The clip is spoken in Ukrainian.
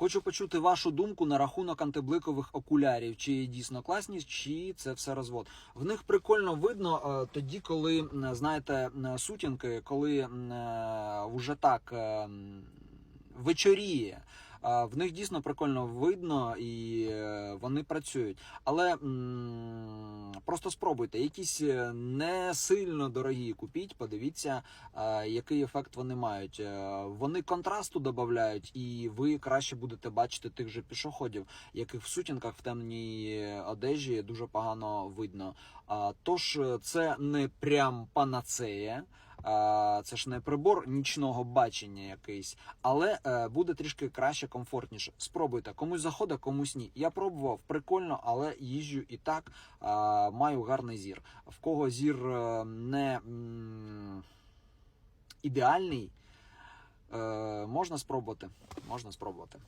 Хочу почути вашу думку на рахунок антибликових окулярів. Чи дійсно класні, чи це все розвод. В них прикольно видно е, тоді, коли знаєте сутінки, коли е, вже так е, вечоріє. В них дійсно прикольно видно і е, вони працюють. Але просто спробуйте. Якісь е, не сильно дорогі купіть, подивіться, який ефект вони мають. Е, Вони контрасту додають, і ви краще будете бачити тих же пішоходів, яких в сутінках в темній одежі дуже погано видно. Тож це не прям панацея. Це ж не прибор нічного бачення якийсь, але е, буде трішки краще, комфортніше. Спробуйте. Комусь заходить, комусь ні. Я пробував, прикольно, але їжджу і так. Маю гарний зір. В кого зір е, не ідеальний, е, можна спробувати. Можна спробувати.